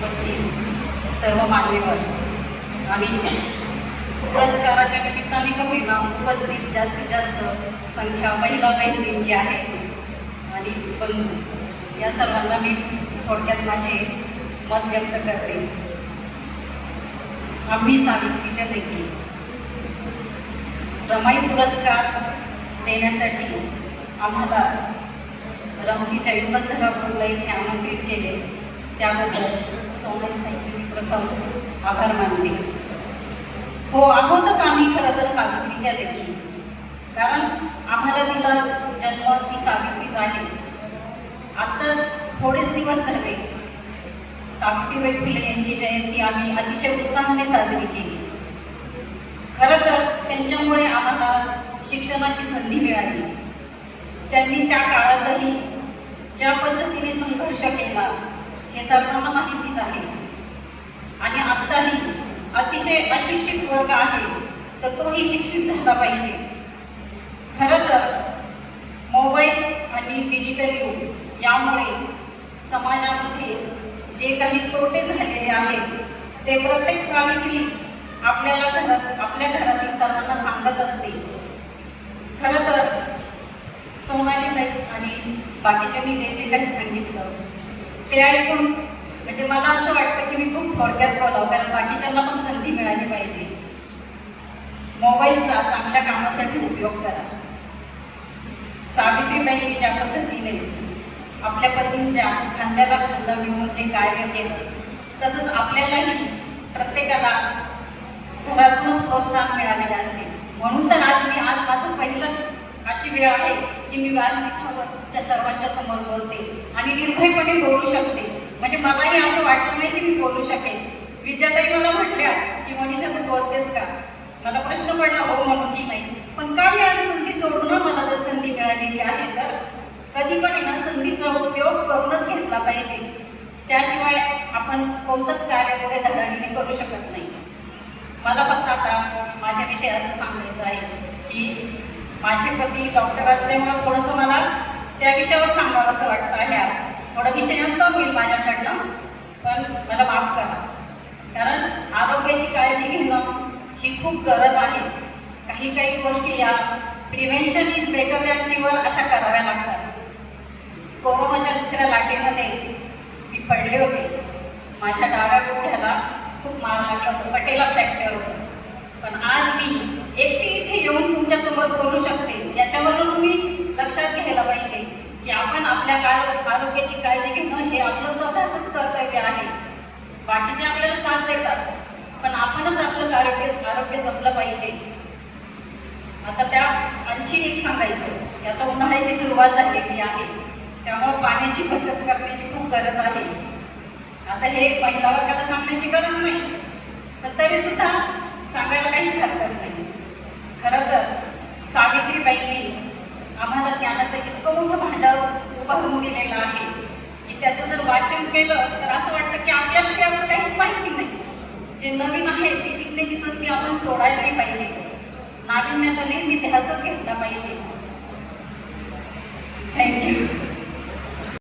उपस्थित सर्व मान्यवर आणि पुरस्काराच्या निमित्ताने का होईना उपस्थित जास्तीत जास्त संख्या महिला बहिणींची आहे आणि पण या सर्वांना मी थोडक्यात माझे मत व्यक्त करते. आम्ही सावित्रीच्या पैकी रमाई पुरस्कार देण्यासाठी आम्हाला रमणीच्या युगंधरा ग्रुपला इथे आमंत्रित केले. त्याबद्दल सोनलताईंचे मी प्रथम आभार मानते. हो आहोतच आम्ही खरं तर सावित्रीच्या लेखी कारण आम्हाला तिला जन्म ती सावित्रीच आहे. आत्ताच थोडेच दिवस झाले. सावित्रीबाई फुले यांची जयंती आम्ही अतिशय उत्साहाने साजरी केली. खरं तर त्यांच्यामुळे आम्हाला शिक्षणाची संधी मिळाली. त्यांनी त्या काळातही ज्या पद्धतीने संघर्ष केला हे सर्वांना माहितीच आहे. आणि आत्ताही अतिशय अशिक्षित वर्ग आहे तर तोही शिक्षित झाला पाहिजे. खरं तर मोबाईल आणि डिजिटल युग यामुळे समाजामध्ये जे काही तोटे झालेले आहेत ते प्रत्येक सावित्री आपल्याला घरात आपल्या घरातील सर्वांना सांगत असते. खरं तर सोनालीताई आणि बाकीच्यांनी जे जे काही सांगितलं ते ऐकून म्हणजे मला असं वाटतं की मी खूप थोडक्यात बोलावं कारण बाकीच्यांना पण संधी मिळाली पाहिजे. मोबाईलचा चांगल्या कामासाठी उपयोग करा. सावित्रीबाईंनी ज्या पद्धतीने आपल्या पतींच्या खांद्याला खांदा मिळून जे कार्य केलं तसंच आपल्यालाही प्रत्येकाला घरातूनच प्रोत्साहन मिळालेले असते. म्हणून तर आज मी आज माझं पहिलं अशी वेळ आहे की मी व्यासपीठावर त्या सर्वांच्या समोर बोलते. आणि निर्भयपणे बोलू शकते. म्हणजे मलाही असं वाटलं नाही की मी बोलू शकेन. विद्याताई मला म्हटल्या की मनीषा तू बोलतेस का? मला प्रश्न पडला हो म्हणून की नाही. पण का मी आज संधी सोडून मला जर संधी मिळालेली आहे तर? कधी पण ना संधीचा उपयोग करूनच घेतला पाहिजे. त्याशिवाय आपण कोणतंच कार्य पुढे धडाडीने करू शकत नाही. मला फक्त आता माझ्याविषयी असं सांगायचं आहे की माझे पती डॉक्टर असल्यामुळं थोडंसं मला त्या विषयावर सांगावं असं वाटतं आहे आज. थोडं विषयांत होईल माझ्याकडनं पण मला माफ करा. कारण आरोग्याची काळजी घेणं ही खूप गरज आहे. काही काही गोष्टी या prevention is better than cure अशा कराव्या लागतात. कोरोनाच्या दुसऱ्या लाटेमध्ये मी पडले होते. माझ्या डाव्या गुडघ्याला खूप मार लागला होता. पटेला फ्रॅक्चर होतं. पण आज मी एकटी इथे येऊन तुमच्यासोबत बोलू शकते. याच्यावर लक्षात घ्यायला पाहिजे की आपण आपल्या कार आरोग्याची काळजी घेणं हे आपलं स्वतःच कर्तव्य आहे. बाकीचे आपल्याला साथ देतात पण आपणच आपलं आरोग्य आरोग्य जपलं पाहिजे. आता त्या आणखी एक सांगायचं की आता उन्हाळ्याची सुरुवात झालेली आहे. त्यामुळे पाण्याची बचत करण्याची खूप गरज आहे. आता हे पहिल्या वर्गाला सांगण्याची गरज नाही पण तरी सुद्धा सांगायला काहीच हरकत नाही. खरं तर ज्ञानाचं इतकं मोठं भांडार उभारून दिलेलं आहे की त्याचं जर वाचन केलं तर असं वाटतं की आपल्याला त्यावर काहीच माहिती नाही. जे नवीन आहे ती शिकण्याची संधी आपण सोडायला नाही पाहिजे. नाविन्याचा नेहमी ध्यासच घेतला पाहिजे. थँक्यू